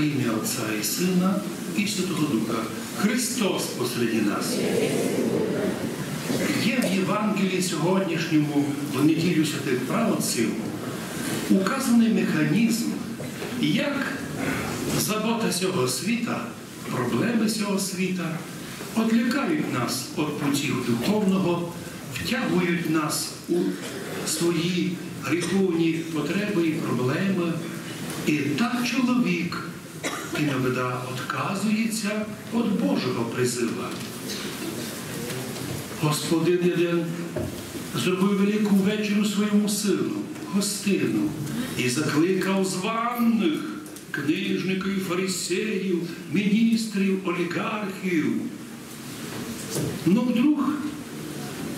ім'я Отця і Сина і Святого Духа. Христос посереді нас. Є в Євангелії сьогоднішньому, в неділю святих правоців, указаний механізм, як забота цього світа, проблеми цього світа відлякають нас від путів духовного, втягують нас у свої гріховні потреби і проблеми. І так чоловік іноді відказується від Божого призива. Господин один зробив велику вечеру своєму сину, гостину, і закликав званих книжників, фарисеїв, міністрів, олігархів. Ну вдруг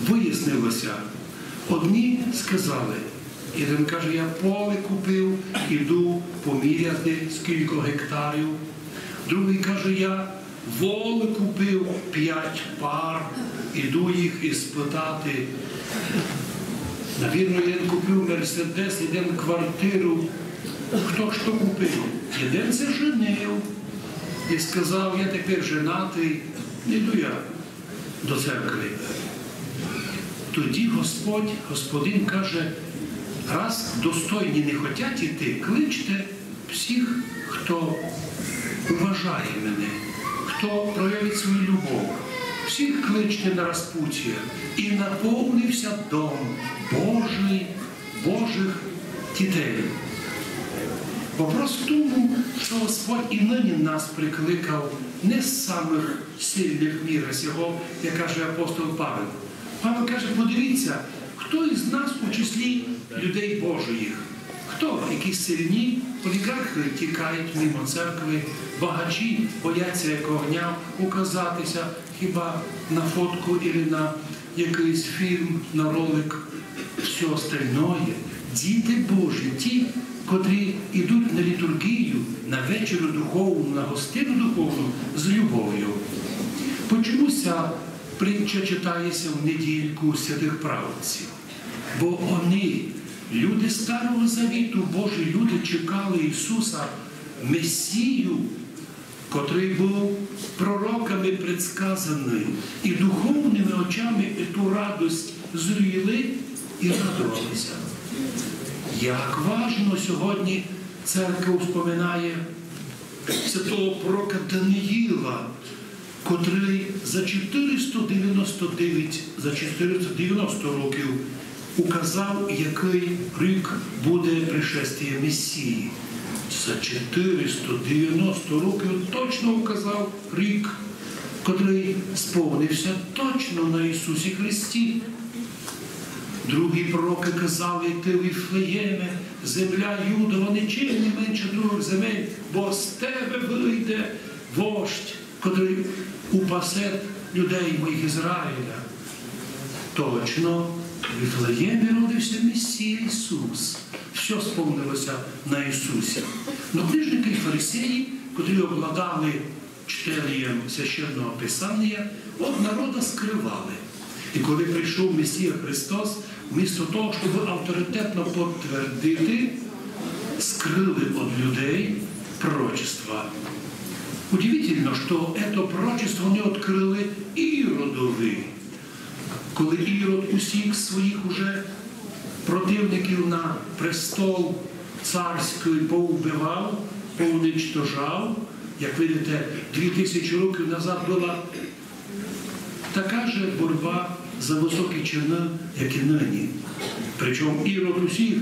вияснилося, одні сказали, один каже, я поле купив, іду поміряти скільки гектарів. Другий каже, я воли купив п'ять пар, іду їх іспитати. Навірно, один купив Мерседес, один квартиру. Хто що купив? Один це женив і сказав, я тепер женатий, йду я до церкви. Тоді Господь, Господин каже, раз достойні не хочуть іти, кличте всіх, хто уважає мене, хто проявить свою любов. Всіх кличте на розпуття. І наповнився дом Божий, Божих дітей. Вопрос в тому, що Господь і нині нас прикликав не з самих сильних міра сього, як каже апостол Павел. Павел каже, подивіться, хто із нас у числі людей Божих? Хто? Які сильні олігархи тікають мимо церкви, багачі бояться як огня указатися хіба на фотку або на якийсь фільм, на ролик, все остальное. Діти Божі, ті, котрі йдуть на літургію, на вечерю духовну, на гостину духовну з любов'ю. Почомуся притча читається в недільку святих правців, бо вони, люди Старого Завіту, Божі люди чекали Ісуса, Месію, котрий був пророками предсказаний, і духовними очами ту радость зріли і радувалися. Як важно сьогодні церква вспоминає святого пророка Даниїла, котрий за 499, за 490 років указав, який рік буде пришестя Месії. За 490 років точно указав рік, котрий сповнився точно на Ісусі Христі. Другі пророки казали, ти Віфлеєме, земля Юдова нічим не менше других земель, бо з тебе вийде вождь, котрий упасе людей моїх Ізраїля. Точно, в Віфлеємі родився Месія Ісус. Все сповнилося на Ісусі. Но книжники і фарисеї, котрі обладали чтелієм священного Писання, от народа скривали. І коли прийшов Месія Христос, вмісто того, щоб авторитетно підтвердити, скрили від людей пророчества. Удивительно, що це пророчество не відкрили Іродові. Коли Ірод усіх своїх уже противників на престол царський повбивав, повничтожав, як видите, дві тисячі років назад була така же боротьба за високі чини, як і нині. Причому Ірод усіх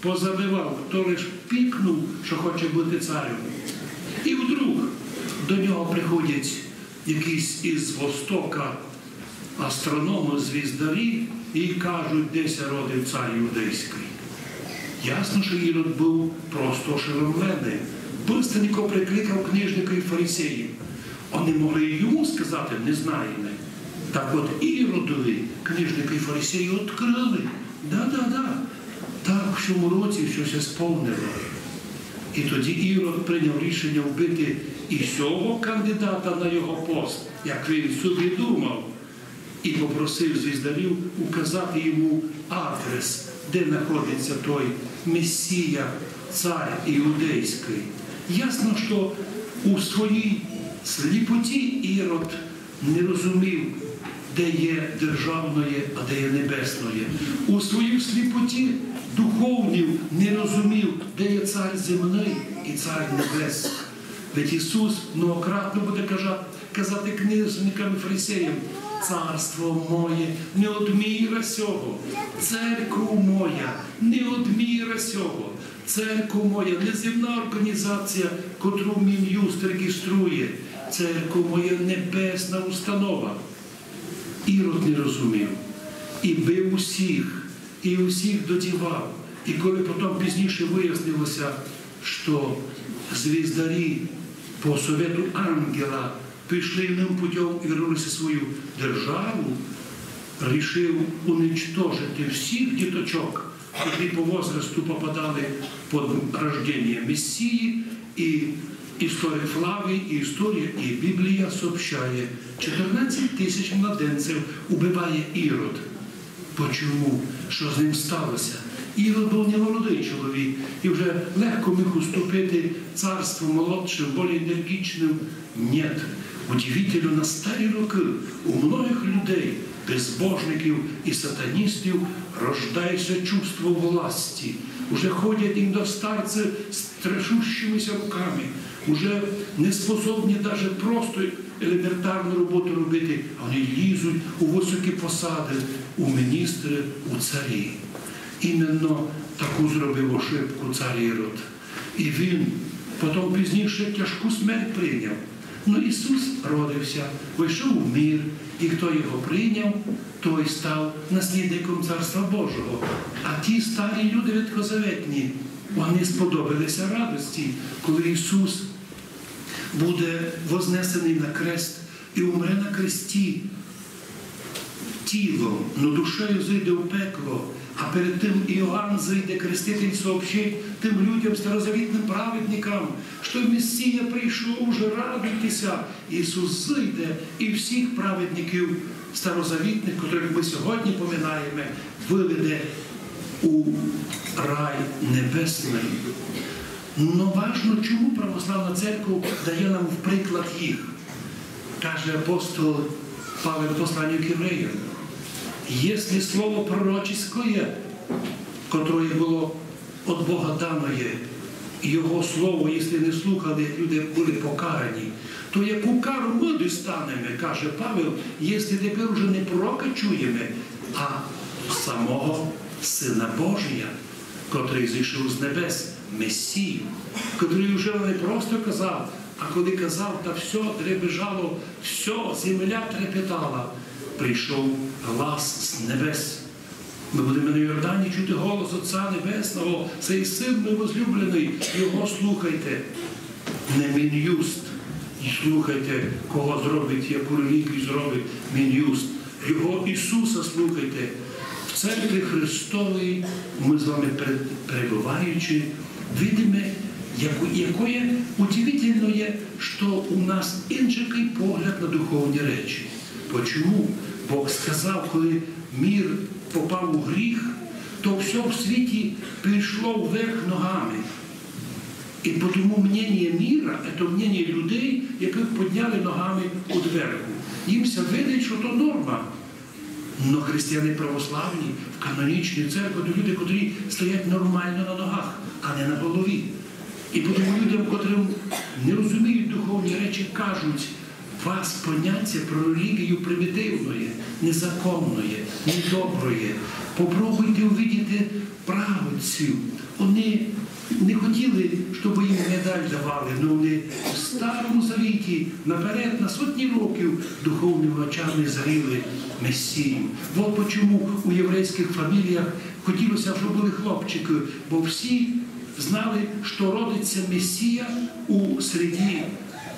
позабивав, хто лиш пікнув, що хоче бути царем. І вдруг до нього приходять якісь із Востока астрономи, звіздарі і кажуть, десь родив цар юдейський. Ясно, що Ірод був просто ошеломлений. Бистренько прикликав книжника і фарисеїв. Вони могли й йому сказати, не знаємо. Так от Іродові книжники і фарисеї відкрили. Да-да-да. Так в цьому році щось сповнило. І тоді Ірод прийняв рішення вбити і цього кандидата на його пост, як він собі думав, і попросив звіздарів указати йому адрес, де знаходиться той Месія, цар іудейський. Ясно, що у своїй сліпоті Ірод не розумів, де є державної, а де є небесної. У своїй сліпоті духовнів не розумів, де є цар земний і цар небес. Ведь Ісус многократно буде казати, книжникам і фарисеям, царство моє не од міра сього, церква моя не од міра сього, церква моя неземна організація, котру Мін'юст реєструє, церква моя небесна установа. Ірод не розумів. І бив усіх, і усіх додівав. І коли потім пізніше вияснилося, що звіздарі по совету ангела пішли ним путем і вернулися свою державу, рішив уничтожити всіх діточок, які по возрасту попадали під рождення Мессії, і історія Флавії, і історія, і Біблія сообщає, 14 тисяч младенців убиває Ірод. Почому? Що з ним сталося? Ірод був не молодий чоловік і вже легко міг уступити царству молодшим, більш енергічним. Ні. Удивительно, на старі роки у многих людей, безбожників і сатаністів, рождається чувство власті. Уже ходять їм до старця з трешущимися руками, уже не способні навіть просто елементарну роботу робити, а вони лізуть у високі посади, у міністри, у царі. Іменно таку зробив ошибку цар Ірод. І він потім пізніше тяжку смерть прийняв. Ну Ісус родився, вийшов у мір, і хто його прийняв, той став наслідником Царства Божого. А ті старі люди ветхозаветні, вони сподобалися радості, коли Ісус буде вознесений на крест і умре на кресті тілом, но душею зайде у пекло. А перед тим Іоанн зайде креститель сообщить тим людям, старозавітним праведникам, що Месія прийшов, уже радуйтеся. Ісус зайде і всіх праведників старозавітних, котрих ми сьогодні поминаємо, виведе у рай небесний. Но важно, чому православна церква дає нам в приклад їх, каже апостол Павел посланню к євреям. Если слово пророческое, которое було від Бога дане, Його слово, якщо не слухали, люди були покарані, то яку кару ми достанемо, каже Павел, якщо тепер уже не пророка чуємо, а самого Сина Божия, котрий зійшов з небес, Месію, котрий вже не просто казав, а коли казав, та все дребежало, все, земля трепетала прийшов глас з небес. Ми будемо на Йордані чути голос Отця Небесного, цей син мій возлюблений, його слухайте. Не Мін'юст. І слухайте, кого зробить, яку релігію зробить Мін'юст. Його Ісуса слухайте. В церкві Христовій ми з вами перебуваючи, видимо, якое удивительно є, що у нас інший погляд на духовні речі. Почому? Бог сказав, коли мір попав у гріх, то все в світі пішло вверх ногами. І тому мнення міра це мнення людей, яких підняли ногами удверху. Їмся видить, що то норма. Но християни православні в канонічній церкві то люди, котрі стоять нормально на ногах, а не на голові. І тому людям, котрим не розуміють духовні речі, кажуть, вас поняття про релігію примітивної, незаконної, недоброї. Попробуйте увидіти праведців. Вони не хотіли, щоб їм медаль давали, але вони в старому завіті наперед на сотні років духовними очами зріли Месію. От чому у єврейських фаміліях хотілося, щоб були хлопчики, бо всі знали, що родиться Месія у середі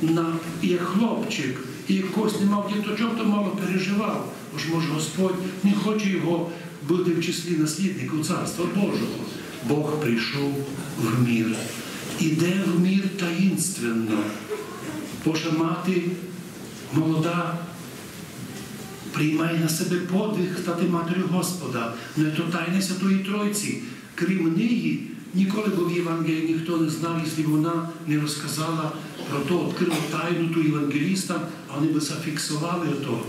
на, як хлопчик, і якось не мав діточок, то мало переживав. Бо ж може Господь не хоче його бути в числі наслідників Царства Божого. Бог прийшов в мір. Іде в мір таїнственно. Божа мати молода. Приймає на себе подвиг стати матір'ю Господа, не то тайна Святої Тройці. Крім неї, Ніколи б в Євангелії ніхто не знав, якщо вона не розказала про то, відкрила тайну ту євангеліста, а вони би зафіксували то.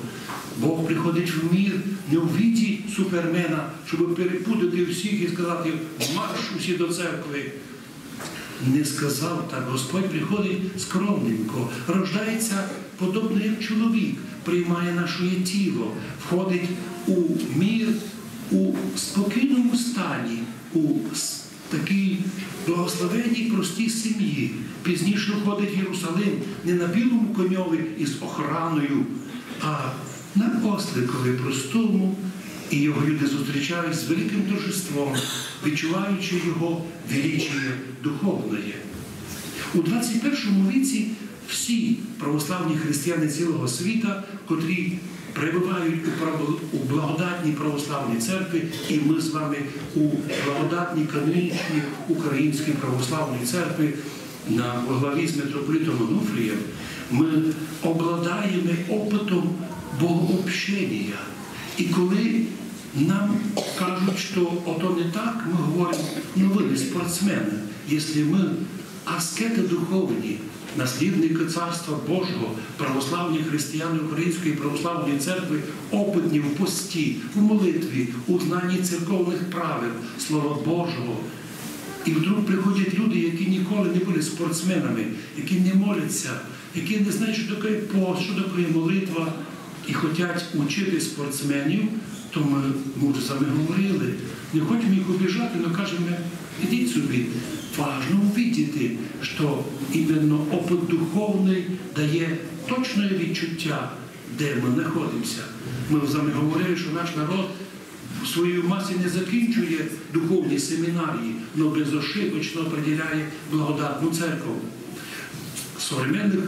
Бог приходить в мір не у віді супермена, щоб перепутати всіх і сказати марш усі до церкви. Не сказав так. Господь приходить скромненько, рождається подобно як чоловік, приймає наше тіло, входить у мір у спокійному стані, у такій благословенній простій сім'ї. Пізніше входить в Єрусалим не на білому коньові із охраною, а на осликові простому, і його люди зустрічають з великим торжеством, відчуваючи його величіє духовне. У 21 віці всі православні християни цілого світа, котрі перебувають у, благодатній православній церкві, і ми з вами у благодатній канонічній українській православній церкві на главі з митрополітом Онуфрієм, ми обладаємо опитом богообщення. І коли нам кажуть, що ото не так, ми говоримо, ну ви не спортсмени, якщо ми аскети духовні, наслідники Царства Божого, православні християни Української православної церкви, опитні в пості, в молитві, у знанні церковних правил, Слова Божого. І вдруг приходять люди, які ніколи не були спортсменами, які не моляться, які не знають, що таке пост, що таке молитва, і хочуть учити спортсменів, то ми, ми вже саме говорили. Не хочемо їх обіжати, але кажемо, ідіть собі. Важно увидіти, що іменно опит духовний дає точне відчуття, де ми знаходимося. Ми з говорили, що наш народ в своїй масі не закінчує духовні семінарії, але безошибочно определяє благодатну церкву. Современних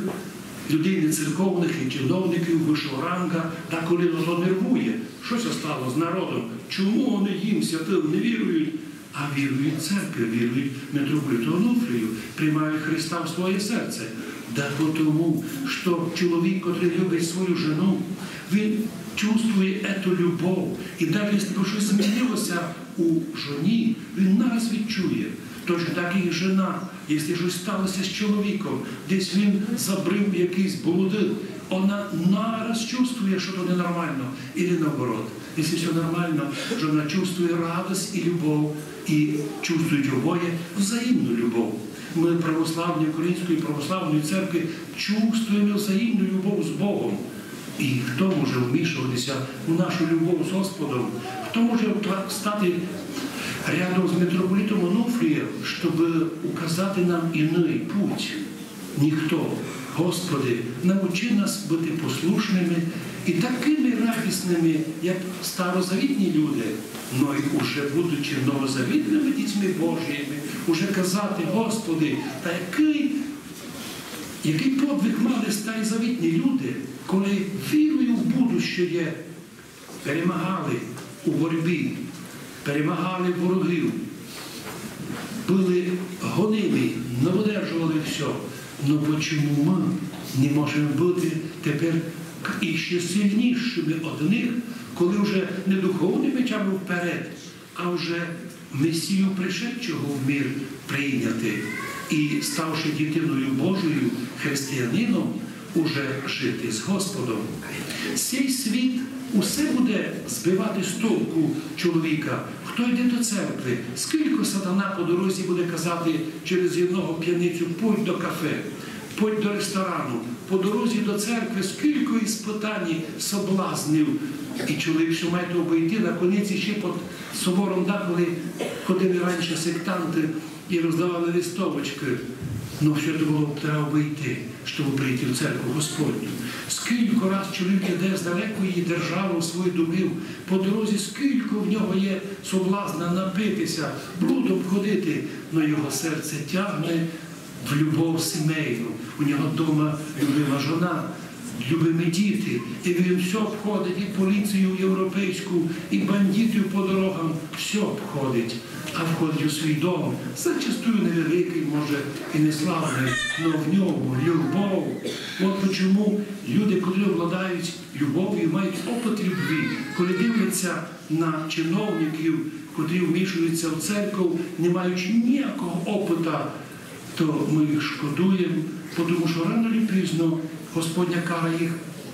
людей нецерковних і чиновників вищого ранга деколи воно нервує. Що це стало з народом? Чому вони їм святим не вірують? А вірують церкві, вірують митрополиту Онуфрію, приймають Христа в своє серце. Да тому, що чоловік, який любить свою жену, він чувствує эту любов. І навіть якщо щось змінилося у жоні, він нараз відчує. Точно так і жена, якщо щось сталося з чоловіком, десь він забрив якийсь блудин, вона нараз чувствує, що то ненормально, і наоборот. Якщо все нормально, жена чувствує радость і любов, і чувствують обоє взаємну любов. Ми, православні Української православної церкви, чувствуємо взаємну любов з Богом. І хто може вмішуватися у нашу любов з Господом? Хто може стати рядом з митрополитом Онуфрієм, щоб указати нам іний путь? Ніхто. Господи, научи нас бути послушними і такими радісними, як старозавітні люди, но й уже будучи новозавітними дітьми Божіми, уже казати, Господи, та який який подвиг мали старізавітні люди, коли вірою в будуще перемагали у боротьбі, перемагали ворогів, були гонимі, не видержували все. Ну чому ми не можемо бути тепер іще сильнішими од них, коли вже не духовними тягами вперед, а вже Месію пришедшого в мір прийняти і, ставши дитиною Божою, християнином, уже жити з Господом. Цей світ усе буде збивати з толку чоловіка, хто йде до церкви, скільки сатана по дорозі буде казати через одного п'яницю, путь до кафе, путь до ресторану, по дорозі до церкви, скільки іспитань, соблазнів. І чоловік, що має то обійти, на кониці ще під собором, да, коли ходили раніше сектанти і роздавали листовочки. Ну, все это было треба обійти, щоб прийти в церкву Господню. Скільки раз чоловік іде з далекої держави у свою домів, по дорозі, скільки в нього є соблазна напитися, блудом ходити, але його серце тягне в любов сімейну. У нього вдома любима жона, любимі діти. І він все обходить, і поліцію європейську, і бандитів по дорогам, все обходить. А входить у свій дом, зачастую невеликий, може, і не славний, але в ньому любов. От чому люди, коли обладають любов'ю, мають опит любві, коли дивляться на чиновників, котрі вмішуються в церкву, не маючи ніякого опита, то ми їх шкодуємо, тому що рано чи пізно Господня кара їх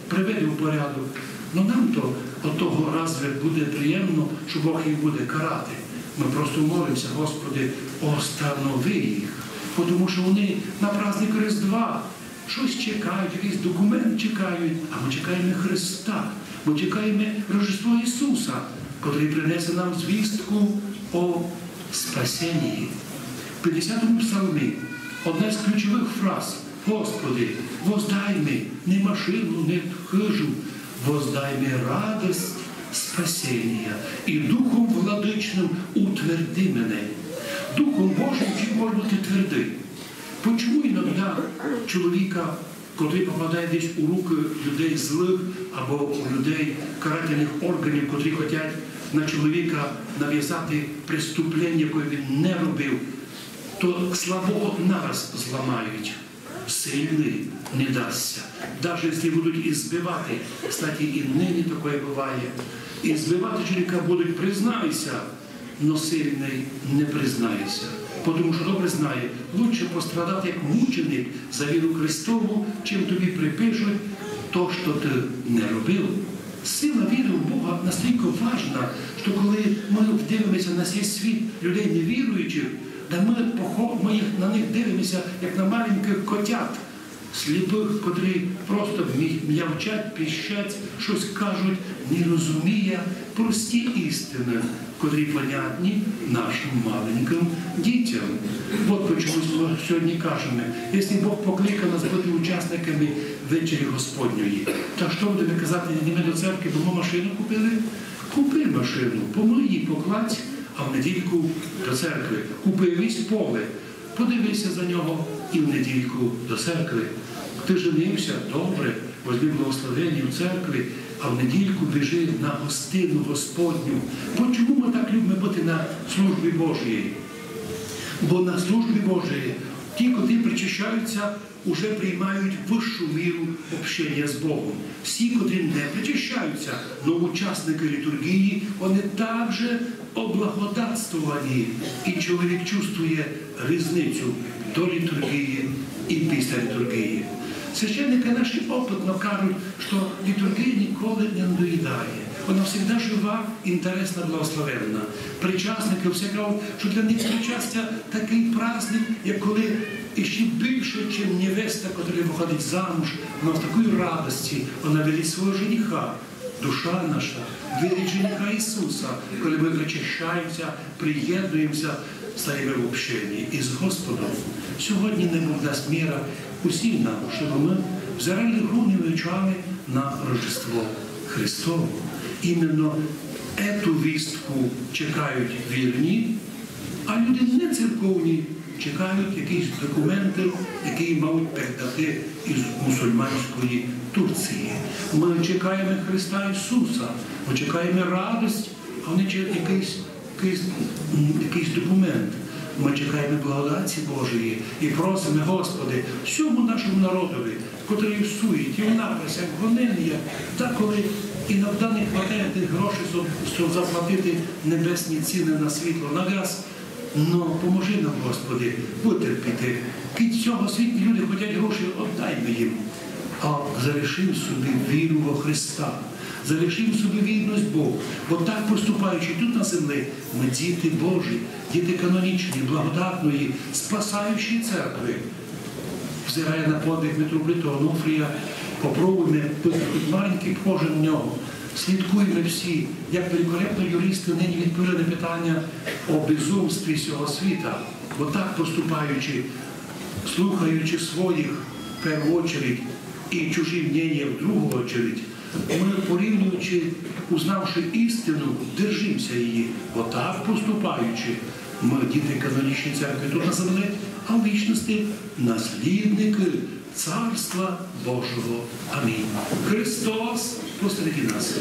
приведе в порядок. Ну нам то от того разве буде приємно, що Бог їх буде карати. Ми просто молимося, Господи, останови їх. Тому що вони на праздник Різдва щось чекають, якийсь документ чекають, а ми чекаємо Христа. Ми чекаємо Рождество Ісуса, котрий принесе нам звістку о спасенні. В 50-му псалмі одна з ключових фраз Господи, воздай ми не машину, не хижу, воздай ми радость спасіння і Духом владичним утверди мене. Духом Божим чи може бути твердий. Почому іноді чоловіка, котрий попадає десь у руки людей злих або у людей карательних органів, котрі хочуть на чоловіка нав'язати преступлення, яке він не робив, то слабого нараз зламають. Сильний не дасться. Навіть якщо будуть і збивати, кстати, і нині таке буває. І збивати чоловіка будуть, признайся, но сильний не признається. Тому що добре знає, лучше пострадати як мученик за віру Христову, чим тобі припишуть то, що ти не робив. Сила віри в Бога настільки важна, що коли ми дивимося на цей світ людей невіруючих, да ми, ми на них дивимося, як на маленьких котят, сліпих, котрі просто м'явчать, піщать, щось кажуть, не розуміє. Прості істини, котрі понятні нашим маленьким дітям. От чому ми сьогодні кажемо, якщо Бог покликав нас бути учасниками вечері Господньої, то що будемо казати, ми до церкви, бо ми машину купили? Купи машину, помий її, покладь, а в недільку до церкви. Купи весь поле, подивися за нього і в недільку до церкви. Ти женився, добре, возьми благословення в церкві, а в недільку біжи на гостину Господню. Бо чому ми так любимо бути на службі Божій? Бо на службі Божій ті, котрі причащаються, вже приймають вищу міру общення з Богом. Всі, котрі не причащаються, але учасники літургії, вони також облагодатствовані. І чоловік чувствує різницю до літургії і після літургії. Священники наші опитно кажуть, що літургія ніколи не надоїдає. Вона завжди жива, інтересна, благословенна. Причасники все кажуть, що для них причастя такий праздник, як коли іще більше, ніж невеста, яка виходить замуж, вона в такої радості, вона велить свого жениха. Душа наша, вірить жениха Ісуса, коли ми причащаємося, приєднуємося, стаємо в общенні із Господом. Сьогодні не Бог дасть міра усім нам, щоб ми взирали грудними очами на Рождество Христове. Іменно ету вістку чекають вірні, а люди не церковні чекають якісь документи, які мають передати із мусульманської Турції. Ми чекаємо Христа Ісуса, ми чекаємо радість, а вони чекають якийсь, якийсь, якийсь документ. Ми чекаємо благодаті Божої і просимо, Господи, всьому нашому народові, котрий в суєті, в написях, в гоненнях, та коли іноді не вистачає тих грошей, щоб заплатити небесні ціни на світло, на газ. Ну, поможи нам, Господи, витерпіти. Під цього світі люди хочуть гроші, віддаймо їм. А залишимо собі віру во Христа, залишимо собі вірність Богу. Бо так поступаючи тут на землі, ми діти Божі, діти канонічні, благодатної, спасаючі церкви. Взирає на подвиг митрополита Онуфрія, попробуємо маленький кожен нього. Слідкуємо всі, як великолепно юристи нині відповіли на питання о безумстві цього світа, бо так поступаючи, слухаючи своїх в першу чергу і чужі мнення в другу очередь, ми порівнюючи, узнавши істину, держимося її, бо так поступаючи, ми діти канонічної церкви тут на землі, а в вічності наслідники Царства Божого. Амінь. Христос посередині нас.